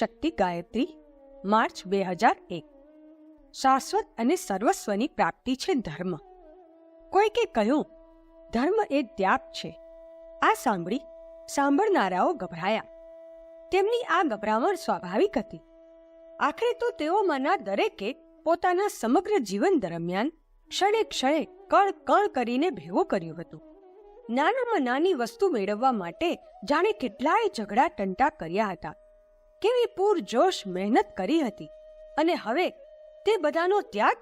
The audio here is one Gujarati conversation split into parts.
શક્તિ ગાયત્રી, માર્ચ બે હજાર એક. શાશ્વત અને સર્વસ્વની પ્રાપ્તિ છે ધર્મ. કોઈકે કહ્યું, ધર્મ એ ત્યાગ છે. આ સાંભળી સાંભળનારાઓ ગભરાયા. તેમની આ ગભરામણ સ્વાભાવિક હતી. આખરે તો તેઓમાંના દરેકે પોતાના સમગ્ર જીવન દરમિયાન ક્ષણે ક્ષણે કણ કણ કરીને ભેગું કર્યું હતું. નાનામાં નાની વસ્તુ મેળવવા માટે જાણે કેટલાય ઝઘડા, ટંટા કર્યા હતા. કેવી પૂરજોશ મહેનત કરી હતી. અને હવે તે બધાનો ત્યાગ?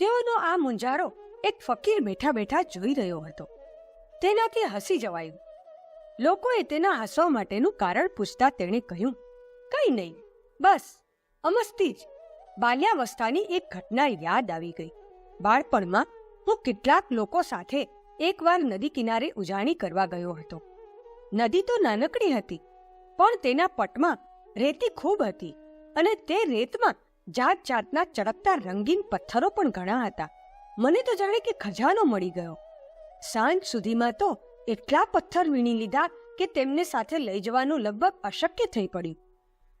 તેઓનો આ મુંજારો એક ફકીર બેઠા બેઠા જોઈ રહ્યો હતો. તેનાથી હસી જવાયું. લોકોએ તેના હસવા માટેનું કારણ પૂછતા તેણે કહ્યું, કંઈ નહીં, બસ, અમસ્તી જ. બાલ્યાવસ્થાની એક ઘટના યાદ આવી ગઈ. બાળપણમાં હું કેટલાક લોકો સાથે એકવાર નદી કિનારે ઉજાણી કરવા ગયો હતો. નદી તો નાનકડી હતી, પણ તેના પટમાં રેતી ખૂબ હતી અને તે રેતમાં જાત જાતના ચળકતા રંગીન પથ્થરો પણ ઘણા હતા. મને તો જાણે કે ખજાનો મળી ગયો. સાંજ સુધીમાં તો એટલા પથ્થર વીણી લીધા કે તેમને સાથે લઈ જવાનું લગભગ અશક્ય થઈ પડ્યું.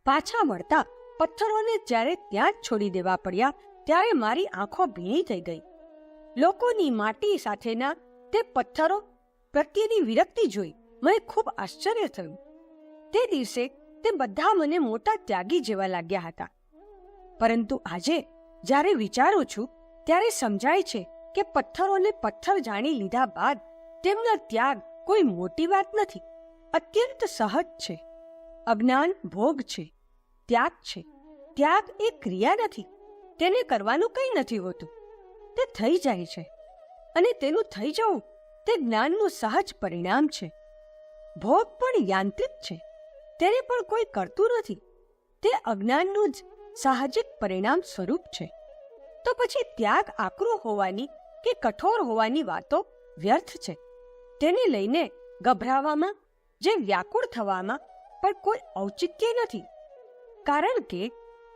પાછા મળતા પથ્થરોને જ્યારે ત્યાં જ છોડી દેવા પડ્યા, ત્યારે મારી આંખો ભીણી થઈ ગઈ. લોકોની માટી સાથેના તે પથ્થરો પ્રત્યેની વિરક્તિ જોઈ મને ખૂબ આશ્ચર્ય થયું. તે દિવસે તે બધા મને મોટા ત્યાગી જેવા લાગ્યા હતા. પરંતુ આજે, જ્યારે વિચારું છું, ત્યારે સમજાય છે કે પથ્થરોને પથ્થર જાણી લીધા બાદ તેમનો ત્યાગ કોઈ મોટી વાત નથી. અત્યંત સહજ છે. અજ્ઞાન ભોગ છે. ત્યાગ છે. ત્યાગ એ ક્રિયા નથી. તેને કરવાનું કંઈ નથી હોતું. તે થઈ જાય છે. અને તેનું થઈ જવું તે જ્ઞાનનું સહજ પરિણામ છે. ભોગ પણ યાંત્રિક છે. તેને પણ કોઈ કરતું નથી. તે અજ્ઞાનનું જ સાહજિક પરિણામ સ્વરૂપ છે. તો પછી ત્યાગ આકરો હોવાની કે કઠોર હોવાની વાતો વ્યર્થ છે. તેને લઈને ગભરાવામાં, જે વ્યાકુળ થવામાં પણ કોઈ ઔચિત્ય નથી. કારણ કે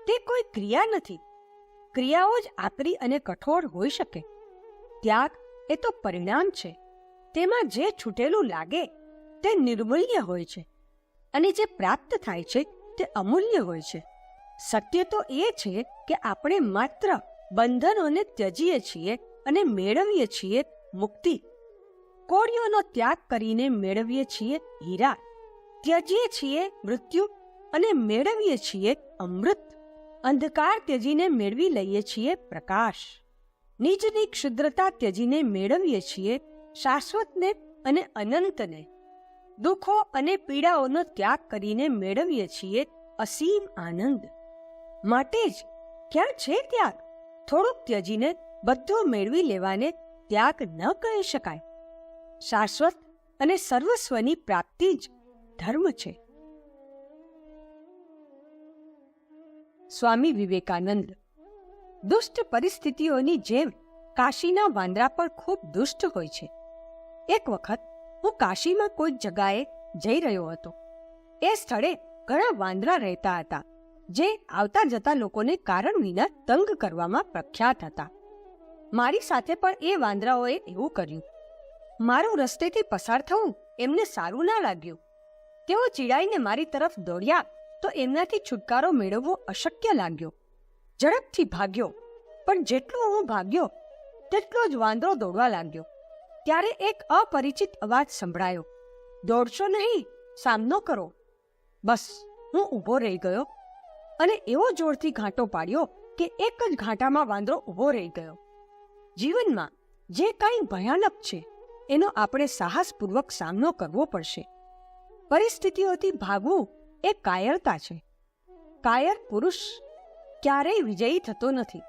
તે કોઈ ક્રિયા નથી. ક્રિયાઓ જ આકરી અને કઠોર હોઈ શકે. ત્યાગ એ તો પરિણામ છે. તેમાં જે છૂટેલું લાગે, તે નિર્મૂલ્ય હોય છે. અને જે પ્રાપ્ત થાય છે તે અમૂલ્ય હોય છે. સત્ય તો એ છે કે આપણે માત્ર બંધનોને ત્યજીએ છીએ અને મેળવીએ છીએ મુક્તિ. કોળીઓનો ત્યાગ કરીને મેળવીએ છીએ હીરા. ત્યજીએ છીએ મૃત્યુ અને મેળવીએ છીએ અમૃત. અંધકાર ત્યજીને મેળવી લઈએ છીએ પ્રકાશ. નીચની ક્ષુદ્રતા ત્યજીને મેળવીએ છીએ શાશ્વતને અને અનંતને. દુઃખો અને પીડાઓનો ત્યાગ કરીને મેળવીએ છીએ અસીમ આનંદ. માટે જ ક્યાં છે ત્યાગ? થોડુંક ત્યજીને બધું મેળવી લેવાને ત્યાગ ન કહી શકાય. શાશ્વત અને સર્વસ્વની પ્રાપ્તિ જ ધર્મ છે. સ્વામી વિવેકાનંદ, દુષ્ટ પરિસ્થિતિઓની જેમ કાશીના વાંદરા પણ ખૂબ દુષ્ટ હોય છે. એક વખત હું કાશીમાં કોઈ જગાએ જઈ રહ્યો હતો. એ સ્થળે ઘણા વાંદરા રહેતા હતા, જે આવતા જતા લોકોને કારણ વિના તંગ કરવામાં પ્રખ્યાત હતા. મારી સાથે પણ એ વાંદરાઓએ એવું કર્યું. મારું રસ્તેથી પસાર થવું એમને સારું ના લાગ્યું. તેઓ ચીડાઈને મારી તરફ દોડ્યા તો એમનાથી છુટકારો મેળવવો અશક્ય લાગ્યો. ઝડપથી ભાગ્યો, પણ જેટલો હું ભાગ્યો, તેટલો જ વાંદરો દોડવા લાગ્યો. ત્યારે એક અપરિચિત અવાજ સંભળાયો. દોડશો નહીં, સામનો કરો. બસ, હું ઊભો રહી ગયો અને એવો જોરથી ઘાંટો પાડ્યો કે એક જ ઘાંટામાં વાંદરો ઊભો રહી ગયો. જીવનમાં જે કાંઈ ભયાનક છે, એનો આપણે સાહસપૂર્વક સામનો કરવો પડશે. પરિસ્થિતિઓથી ભાગવું એ કાયરતા છે. કાયર પુરુષ ક્યારેય વિજયી થતો નથી.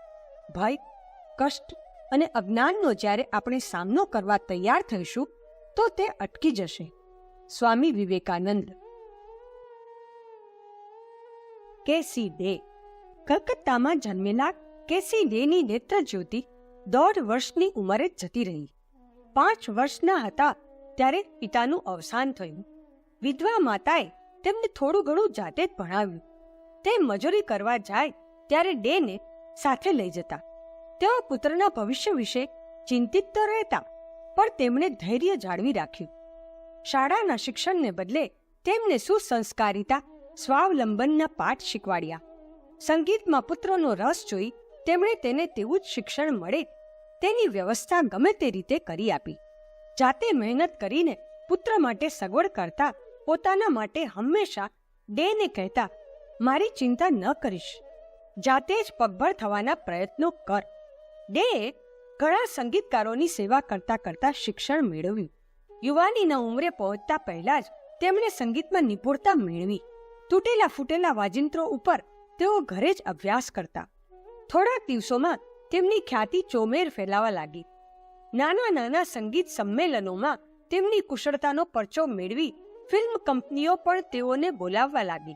ભય, કષ્ટ અને અજ્ઞાનનો જ્યારે આપણે સામનો કરવા તૈયાર થઈશું, તો તે અટકી જશે. સ્વામી વિવેકાનંદ. કેસી ડે કલકત્તામાં જન્મેલા કેસી ડેની નેત્ર જ્યોતિ દોઢ વર્ષની ઉંમરે જતી રહી. પાંચ વર્ષના હતા ત્યારે પિતાનું અવસાન થયું. વિધવા માતાએ તેમને થોડું ઘણું જાતે જ ભણાવ્યું. તે મજૂરી કરવા જાય ત્યારે ડેને સાથે લઈ જતા. તેઓ પુત્રના ભવિષ્ય વિશે ચિંતિત તો રહેતા, પણ તેમણે ધૈર્ય જાળવી રાખ્યું. શાળાના શિક્ષણને બદલે તેમને સુસંસ્કારિતા, સ્વાવલંબનના પાઠ શીખવાડ્યા. સંગીતમાં પુત્રનો રસ જોઈ તેમણે તેને તેવું જ શિક્ષણ મળે, તેની વ્યવસ્થા ગમે તે રીતે કરી આપી. જાતે મહેનત કરીને પુત્ર માટે સગવડ કરતા, પોતાના માટે હંમેશા ડેને કહેતા, મારી ચિંતા ન કરીશ. જાતે જ પગભર થવાના પ્રયત્નો કર. ડેએ ઘણા સંગીતકારોની સેવા કરતા કરતા શિક્ષણ મેળવ્યું. યુવાનીના ઉંમરે પહોંચતા પહેલા જ તેમણે સંગીતમાં નિપુણતા મેળવી. તૂટેલા ફૂટેલા વાજિંત્રો ઉપર તેઓ ઘરે જ અભ્યાસ કરતા. થોડાક દિવસોમાં તેમની ખ્યાતિ ચોમેર ફેલાવા લાગી. નાના નાના સંગીત સંમેલનોમાં તેમની કુશળતાનો પરચો મેળવી ફિલ્મ કંપનીઓ પણ તેઓને બોલાવવા લાગી.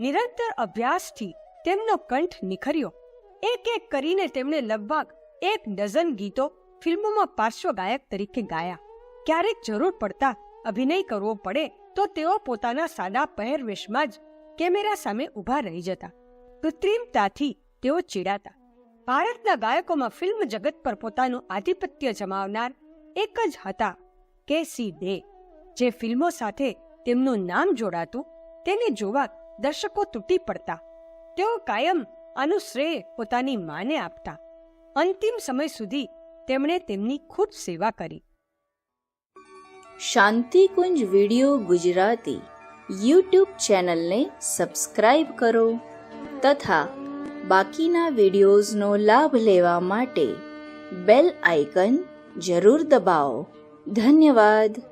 નિરંતર અભ્યાસથી તેમનો કંઠ નિખર્યો. એક એક કરીને તેમણે લગભગ એક ડઝન ગીતો ફિલ્મોમાં પાર્શ્વ ગાયક તરીકે ગાયા. ક્યારેક જરૂર પડતા અભિનય કરવો પડે તો તેઓ પોતાના સાદા પહેરવેશમાં જ કેમેરા સામે ઊભા રહી જતા. કૃત્રિમતાથી તેઓ ચીડાતા. ભારતના ગાયકોમાં ફિલ્મ જગત પર પોતાનું આધિપત્ય જમાવનાર એક જ હતા કે સી ડે જે ફિલ્મો સાથે તેમનું નામ જોડાતું, તેને જોવા દર્શકો તૂટી પડતા. તેઓ કાયમ આનું શ્રેય પોતાની માને આપતા. અંતિમ સમય સુધી તેમણે તેમની ખૂબ સેવા કરી. શાંતિકુંજ વિડિયો ગુજરાતી યુટ્યુબ ચેનલને સબસ્ક્રાઈબ કરો તથા બાકીના વિડિયોઝનો લાભ લેવા માટે બેલ આઇકન જરૂર દબાવો. ધન્યવાદ.